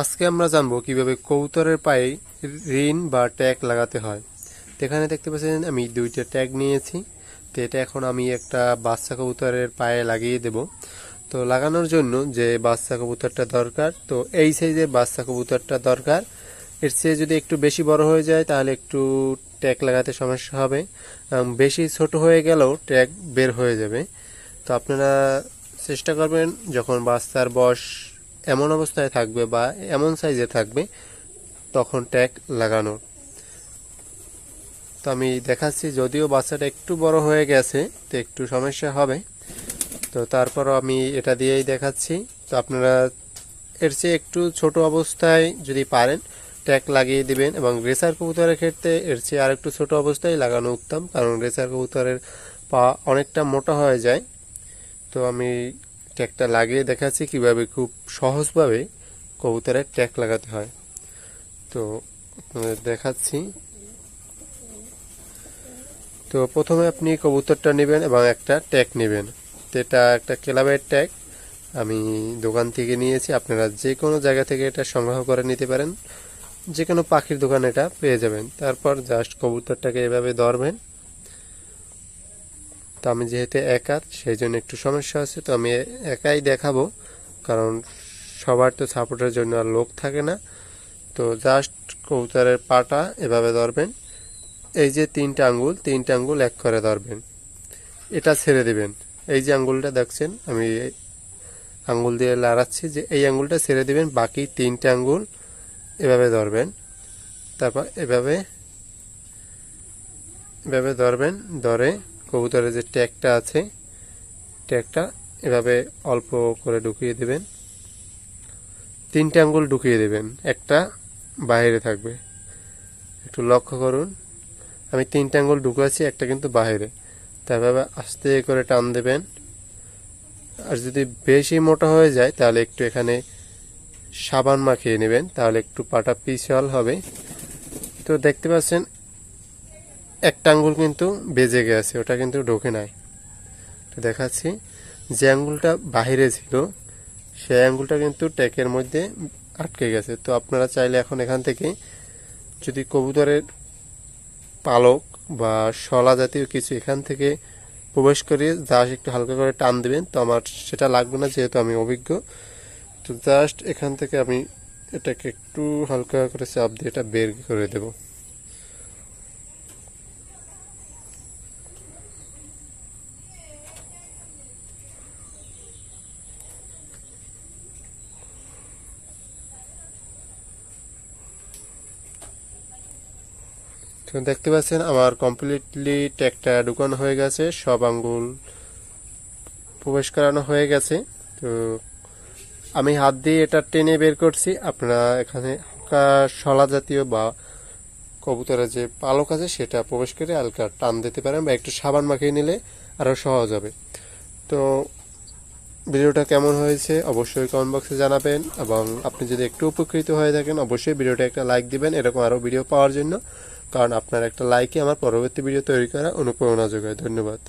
আজকে আমরা জানব কীভাবে কবুতরের পায়ে রিন বা ট্যাগ লাগাতে হয়। এখানে দেখতে পাচ্ছেন, আমি দুইটা ট্যাগ নিয়েছি। তো এটা এখন আমি একটা বাচ্চা কবুতরের পায়ে লাগিয়ে দেব। তো লাগানোর জন্য যে বাচ্চা কবুতরটা দরকার, তো এই সাইজের বাচ্চা কবুতরটা দরকার। এর চেয়ে যদি একটু বেশি বড় হয়ে যায়, তাহলে একটু ট্যাগ লাগাতে সমস্যা হবে। বেশি ছোট হয়ে গেলেও ট্যাগ বের হয়ে যাবে। তো আপনারা চেষ্টা করবেন, যখন বাচ্চার বয়স এমন অবস্থায় থাকবে বা এমন সাইজে থাকবে, তখন ট্যাগ লাগানোর তো আমি দেখাচ্ছি, যদিও বাচ্চাটা একটু বড় হয়ে গেছে, তো একটু সমস্যা হবে। তো তারপরও আমি এটা দিয়েই দেখাচ্ছি। তো আপনারা এর চেয়ে একটু ছোট অবস্থায় যদি পারেন ট্যাগ লাগিয়ে দিবেন এবং রেসার কবুতরের ক্ষেত্রে এর চেয়ে আর একটু ছোট অবস্থায় লাগানো উত্তম, কারণ রেসার কবুতরের পা অনেকটা মোটা হয়ে যায়। তো আমি ট্যাগটা লাগিয়ে দেখাচ্ছি কীভাবে খুব সহজভাবে কবুতরের ট্যাগ লাগাতে হয়। তো দেখাচ্ছি। তো, প্রথমে আপনি কবুতরটা নেবেন এবং একটা ট্যাগ নেবেন। তো, এটা একটা ক্লাবের ট্যাগ। আমি দোকান থেকে নিয়েছি। আপনারা যে কোনো জায়গা থেকে এটা সংগ্রহ করে নিতে পারেন। যে কোনো পাখির দোকান এটা পেয়ে যাবেন। তারপর জাস্ট কবুতরটাকে এভাবে ধরবেন। তো আমি যেহেতু একা সেই জন্য একটু সমস্যা আছে, তো আমি একাই দেখাবো। কারণ সবার তো সাপোর্টের জন্য আর লোক থাকে না। তো জাস্ট কবুতরের পাটা এভাবে ধরবেন। এই যে তিনটা আঙ্গুল তিনটা আঙ্গুল এক করে ধরবেন। এটা ছেড়ে দিবেন। এই যে আঙ্গুলটা দেখছেন, আমি আঙ্গুল দিয়ে লাড়াচ্ছি যে এই আঙ্গুলটা ছেড়ে দিবেন, বাকি তিনটা আঙ্গুল এভাবে ধরবেন। তারপর এভাবে এভাবে ধরবেন, ধরে কবুতরের যে ট্যাগটা আছে, ট্যাগটা এভাবে অল্প করে ঢুকিয়ে দেবেন। তিনটে আঙ্গুল ঢুকিয়ে দেবেন, একটা বাইরে থাকবে। একটু লক্ষ্য করুন, আমি তিনটে আঙ্গুল ঢুকাচ্ছি, একটা কিন্তু বাইরে। তারপরে আস্তে করে টান দেবেন। আর যদি বেশি মোটা হয়ে যায়, তাহলে একটু এখানে সাবান মাখিয়ে নেবেন, তাহলে একটু পাটা পিছল হবে। তো দেখতে পাচ্ছেন একটা আঙ্গুল কিন্তু বেজে গেছে, ওটা কিন্তু ঢোকে নাই। তো দেখাচ্ছি, যে আঙ্গুলটা বাহিরে ছিল, সেই আঙ্গুলটা কিন্তু ট্যাকের মধ্যে আটকে গেছে। তো আপনারা চাইলে এখন এখান থেকে যদি কবুতরের পালক বা শলা জাতীয় কিছু এখান থেকে প্রবেশ করে জাস্ট একটু হালকা করে টান দেবেন, তো আমার সেটা লাগবে না যেহেতু আমি অভিজ্ঞ। তো জাস্ট এখান থেকে আমি এটাকে একটু হালকা করে চাপ দিয়ে এটা বের করে দেবো। দেখতে পাচ্ছেন আমার কমপ্লিটলি ট্যাগটা ঢুকানো হয়ে গেছে, সব আঙ্গুল প্রবেশ করানো হয়ে গেছে। তো আমি হাত দিয়ে এটা টেনে বের করছি, আপনারা এখানে হালকা শলা জাতীয় বা কবুতরের যে পালক আছে সেটা প্রবেশ করে হালকা টান দিতে পারেন বা একটু সাবান মাখিয়ে নিলে আরও সহজ হবে। তো ভিডিওটা কেমন হয়েছে অবশ্যই কমেন্ট বক্সে জানাবেন এবং আপনি যদি একটু উপকৃত হয়ে থাকেন, অবশ্যই ভিডিওটা একটা লাইক দিবেন, এরকম আরও ভিডিও পাওয়ার জন্য। কারণ আপনার একটা লাইকে আমার পরবর্তী ভিডিও তৈরি করা অনুপ্রেরণা যোগায়। ধন্যবাদ।